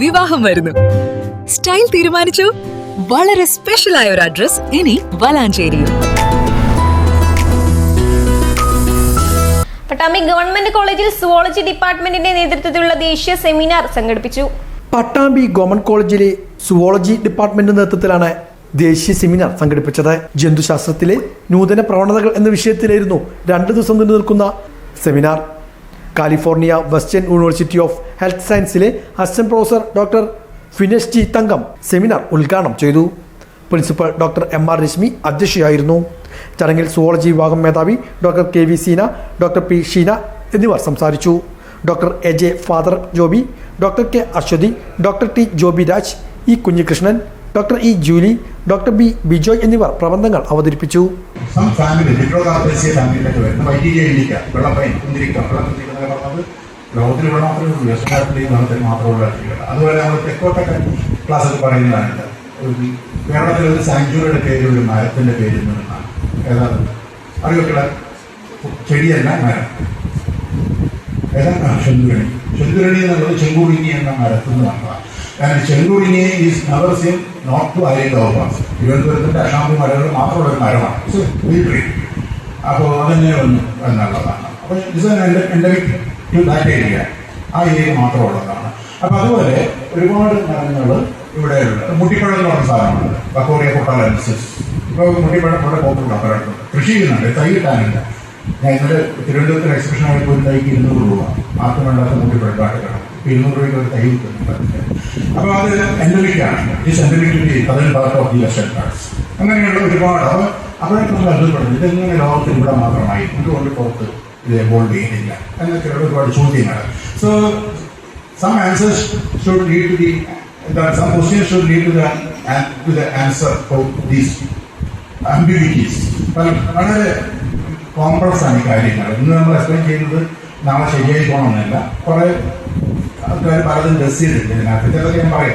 വിവാഹം വരുന്നു. സ്റ്റൈൽ തീരുമാനിച്ചു. വളരെ സ്പെഷ്യൽ ആയ ഒരു അഡ്രസ് ഇനി വലാഞ്ചേരിയും പട്ടാമ്പി ഗവൺമെന്റ് കോളേജിൽ സുവോളജി ഡിപ്പാർട്ട്മെന്റിന്റെ നേതൃത്വത്തിലുള്ള ദേശീയ സെമിനാർ സംഘടിപ്പിച്ചു. പട്ടാമ്പി ഗവൺമെന്റ് കോളേജിലെ സുവോളജി ഡിപ്പാർട്ട്മെന്റ് നേതൃത്വത്തിലാണ് ദേശീയ സെമിനാർ സംഘടിപ്പിച്ചത്. ജന്തുശാസ്ത്രത്തിലെ നൂതന പ്രവണതകൾ എന്ന വിഷയത്തിലായിരുന്നു രണ്ട് ദിവസം നീണ്ടു നിൽക്കുന്ന seminar. California Western University of Health സയൻസിലെ assistant professor doctor Finas Thankam seminar ഉദ്ഘാടനം ചെയ്തു. Principal doctor M R Reshmi അധ്യക്ഷയായിരുന്നു. ചടങ്ങിൽ സുവോളജി വിഭാഗം മേധാവി doctor K V Seena doctor P Sheena എന്നിവർ സംസാരിച്ചു. Doctor A J father Joby doctor K Aswathy doctor T Joby Raj E Kunhikrishnan doctor E Julie doctor B Bijoy എന്നിവർ പ്രബന്ധങ്ങൾ അവതരിപ്പിച്ചു. Family family വരുന്ന ലോകത്തിൽ ഇവിടെ മാത്രമേ ഉള്ളൂ വെസ്റ്റേൺ ലോകത്തിൽ മാത്രമുള്ള ജീവികൾ അതുപോലെ നമ്മൾ തെക്കോട്ടൊക്കെ ക്ലാസ്സിൽ പറയുന്നതാണ് ഒരു കേരളത്തിലെ ഒരു സാങ്ച്വറിയുടെ പേര് ഒരു മരത്തിന്റെ പേരിൽ നിന്നാണ് ഏതാണ് അറിയൊക്കെയുള്ള ചെടിയല്ല മരം. ഏതാണ് ചെന്തുരണി ചെന്തുരണി എന്നുള്ളത് ചെങ്കുടിങ്ങി എന്ന മരത്തിൽ നിന്ന് വന്നതാണ്. കാരണം ചെങ്കുടിങ്ങി is never seen not to I ഡോബാസ് തിരുവനന്തപുരത്തിന്റെ അഷാമ്പി മരങ്ങൾ മാത്രമുള്ള ഒരു മരമാണ്. അപ്പോൾ അതന്നെ വന്നു എന്നുള്ളതാണ്. അപ്പോൾ ഇത് എൻഡമിക് ടു ദാറ്റ് ഏരിയ ആ ഏരിയ മാത്രമുള്ളതാണ് അപ്പോൾ അതുപോലെ ഒരുപാട് മരങ്ങൾ ഇവിടെ മുട്ടിപ്പഴം എന്ന് പറഞ്ഞ സാധനമാണ് ബക്കോറിയ പൊട്ടാലൻസിസ് ഇപ്പോൾ മുട്ടിപ്പഴം ഇവിടെ പോപ്പുള്ള പലയിടത്തും കൃഷി ചെയ്യുന്നുണ്ട്. തൈ കിട്ടാനില്ല ഞാൻ ഇന്നലെ തിരുവനന്തപുരത്ത് എക്സിബിഷൻ ആയിട്ട് ഒരു തൈക്ക് ഇരുന്നൂറ് രൂപ. ആർക്കും വേണ്ടാത്ത മുട്ടിപ്പഴം കാട്ടുകണം ഇപ്പൊ ഇരുന്നൂറ് രൂപയ്ക്ക് ഒരു തൈ കിട്ടുന്നുണ്ട് അത് എൻഡമിക്കാണ് ഈ എൻഡമിക്കിന്റെ പതിന് part of the Western Ghats അങ്ങനെയുള്ള ഒരുപാട്. അപ്പോൾ അപ്പോഴൊക്കെ നമ്മൾ അത്ഭുതപ്പെടുന്നു. ഇതെങ്ങനെ ലോകത്തിൽ ഇവിടെ മാത്രമായി? എന്തുകൊണ്ട് പുറത്ത് ഇത് എവോൾവ് ചെയ്യുന്നില്ല എന്നൊക്കെയുള്ള ഒരുപാട് ചോദ്യങ്ങൾ so some answers should lead to the some questions should lead to the the answer for these ambiguities വളരെ കോംപ്ലക്സ് ആണ് ഈ കാര്യങ്ങൾ. ഇന്ന് നമ്മൾ എക്സ്പ്ലെയിൻ ചെയ്യുന്നത് നാളെ ശരിയായി പോകണമെന്നില്ല. കുറേ ആൾക്കാർ പലതും ഡ്രസ് ചെയ്തിട്ടുണ്ട് ഇതിനകത്ത്. ചിലതൊക്കെ ഞാൻ പറയാം.